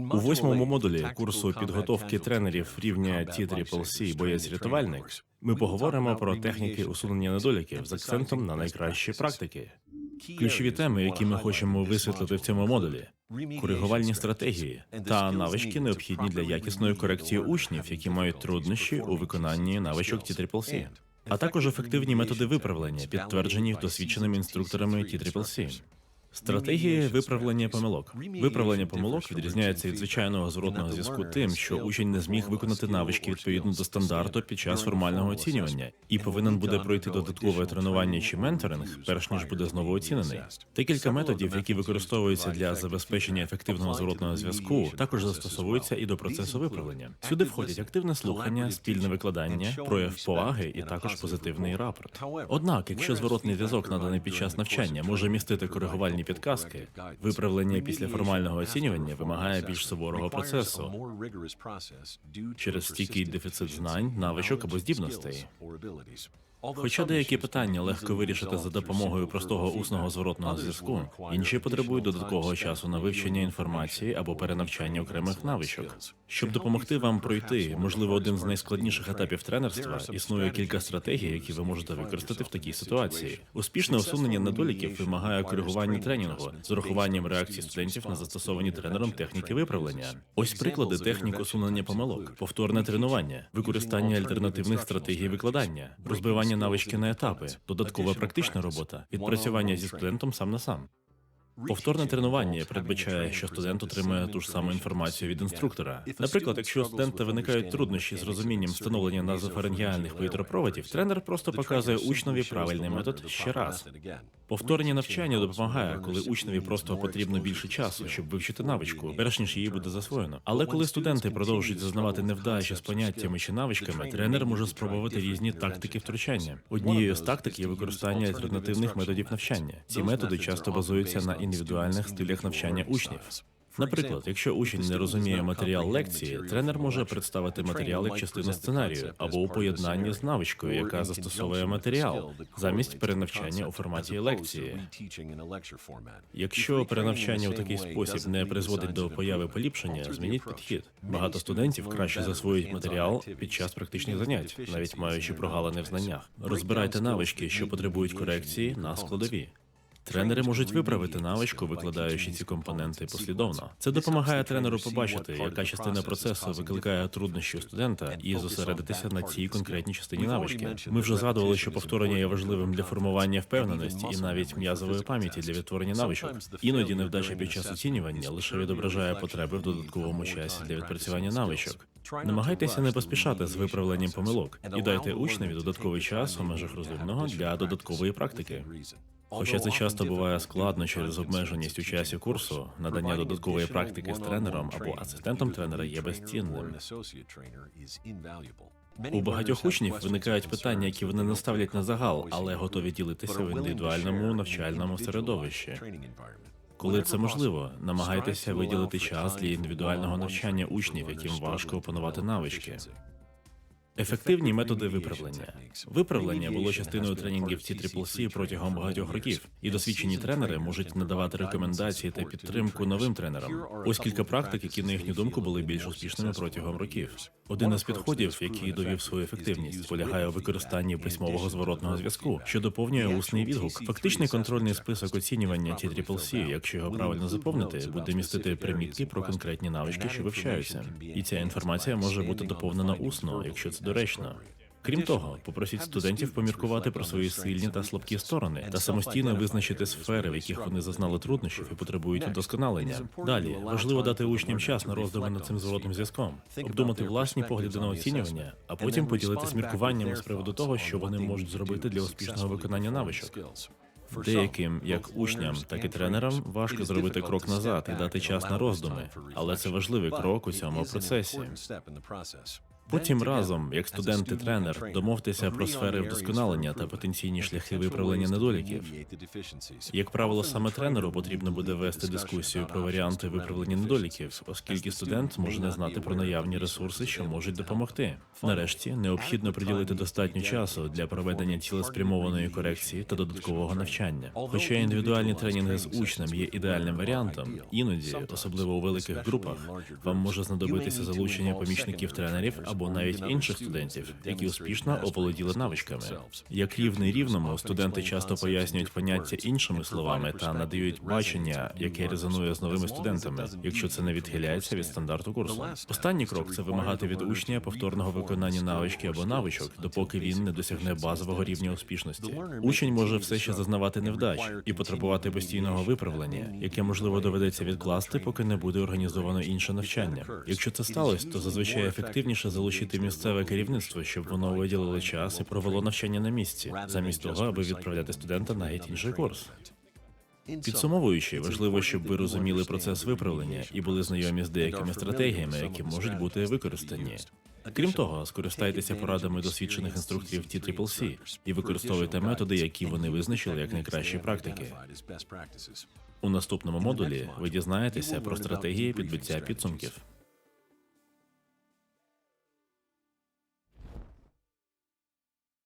У восьмому модулі курсу підготовки тренерів рівня TCCC боєць-рятувальник ми поговоримо про техніки усунення недоліків з акцентом на найкращі практики. Ключові теми, які ми хочемо висвітлити в цьому модулі, коригувальні стратегії та навички, необхідні для якісної корекції учнів, які мають труднощі у виконанні навичок TCCC, а також ефективні методи виправлення, підтверджені досвідченими інструкторами TCCC. Стратегії виправлення помилок. Виправлення помилок відрізняється від звичайного зворотного зв'язку тим, що учень не зміг виконати навички відповідно до стандарту під час формального оцінювання і повинен буде пройти додаткове тренування чи менторинг, перш ніж буде знову оцінений. Декілька методів, які використовуються для забезпечення ефективного зворотного зв'язку, також застосовуються і до процесу виправлення. Сюди входять активне слухання, спільне викладання, прояв поваги і також позитивний рапорт. Однак, якщо зворотний зв'язок наданий під час навчання може містити коригувальні підказки, виправлення після формального оцінювання вимагає більш суворого процесу через стійкий дефіцит знань, навичок або здібностей. Хоча деякі питання легко вирішити за допомогою простого усного зворотного зв'язку, інші потребують додаткового часу на вивчення інформації або перенавчання окремих навичок. Щоб допомогти вам пройти, можливо, один з найскладніших етапів тренерства, існує кілька стратегій, які ви можете використати в такій ситуації. Успішне усунення недоліків вимагає коригування тренінгу з урахуванням реакцій студентів на застосовані тренером техніки виправлення. Ось приклади технік усунення помилок, повторне тренування, використання альтернативних стратегій викладання, розбивання навички на етапи, додаткова практична робота, відпрацювання зі студентом сам на сам. Повторне тренування передбачає, що студент отримує ту ж саму інформацію від інструктора. Наприклад, якщо у студента виникають труднощі з розумінням встановлення назофарингіальних повітропроводів, тренер просто показує учневі правильний метод ще раз. Повторення навчання допомагає, коли учневі просто потрібно більше часу, щоб вивчити навичку, перш ніж її буде засвоєно. Але коли студенти продовжують зазнавати невдачі з поняттями чи навичками, тренер може спробувати різні тактики втручання. Однією з тактик є використання альтернативних методів навчання. Ці методи часто базуються на індивідуальних стилях навчання учнів. Наприклад, якщо учень не розуміє матеріал лекції, тренер може представити матеріал як частину сценарію або у поєднанні з навичкою, яка застосовує матеріал, замість перенавчання у форматі лекції. Якщо перенавчання у такий спосіб не призводить до появи поліпшення, змініть підхід. Багато студентів краще засвоюють матеріал під час практичних занять, навіть маючи прогалини в знаннях. Розбирайте навички, що потребують корекції на складові. Тренери можуть виправити навичку, викладаючи ці компоненти послідовно. Це допомагає тренеру побачити, яка частина процесу викликає труднощі у студента, і зосередитися на цій конкретній частині навички. Ми вже згадували, що повторення є важливим для формування впевненості і навіть м'язової пам'яті для відтворення навичок. Іноді невдача під час оцінювання лише відображає потреби в додатковому часі для відпрацювання навичок. Намагайтеся не поспішати з виправленням помилок і дайте учневі додатковий час у межах розумного для додаткової практики. Хоча це часто буває складно через обмеженість у часі курсу, надання додаткової практики з тренером або асистентом тренера є безцінним. У багатьох учнів виникають питання, які вони не ставлять на загал, але готові ділитися в індивідуальному навчальному середовищі. Коли це можливо, намагайтеся виділити час для індивідуального навчання учнів, яким важко опанувати навички. Ефективні методи виправлення. Виправлення було частиною тренінгів TCCC протягом багатьох років, і досвідчені тренери можуть надавати рекомендації та підтримку новим тренерам. Ось кілька практик, які на їхню думку були більш успішними протягом років. Один із підходів, який довів свою ефективність, полягає у використанні письмового зворотного зв'язку, що доповнює усний відгук. Фактичний контрольний список оцінювання TCCC, якщо його правильно заповнити, буде містити примітки про конкретні навички, що вивчаються. І ця інформація може бути доповнена усно, якщо це доречно. Крім того, попросіть студентів поміркувати про свої сильні та слабкі сторони та самостійно визначити сфери, в яких вони зазнали труднощів і потребують удосконалення. Далі важливо дати учням час на роздуми над цим зворотним зв'язком, обдумати власні погляди на оцінювання, а потім поділитись міркуваннями з приводу того, що вони можуть зробити для успішного виконання навичок. Деяким, як учням, так і тренерам, важко зробити крок назад і дати час на роздуми, але це важливий крок у цьому процесі. Потім разом, як студент і тренер, домовтеся про сфери вдосконалення та потенційні шляхи виправлення недоліків. Як правило, саме тренеру потрібно буде вести дискусію про варіанти виправлення недоліків, оскільки студент може не знати про наявні ресурси, що можуть допомогти. Нарешті необхідно приділити достатньо часу для проведення цілеспрямованої корекції та додаткового навчання. Хоча індивідуальні тренінги з учнем є ідеальним варіантом, іноді, особливо у великих групах, вам може знадобитися залучення помічників тренерів або навіть інших студентів, які успішно оволоділи навичками. Як рівний рівному, студенти часто пояснюють поняття іншими словами та надають бачення, яке резонує з новими студентами, якщо це не відхиляється від стандарту курсу. Останній крок це вимагати від учня повторного виконання навички або навичок, допоки він не досягне базового рівня успішності. Учень може все ще зазнавати невдач і потребувати постійного виправлення, яке можливо доведеться відкласти, поки не буде організовано інше навчання. Якщо це сталося, то зазвичай ефективніше залучити місцеве керівництво, щоб воно виділило час і провело навчання на місці, замість того, аби відправляти студента на геть інший курс. Підсумовуючи, важливо, щоб ви розуміли процес виправлення і були знайомі з деякими стратегіями, які можуть бути використані. Крім того, скористайтеся порадами досвідчених інструкторів TCCC і використовуйте методи, які вони визначили як найкращі практики. У наступному модулі ви дізнаєтеся про стратегії підбиття підсумків.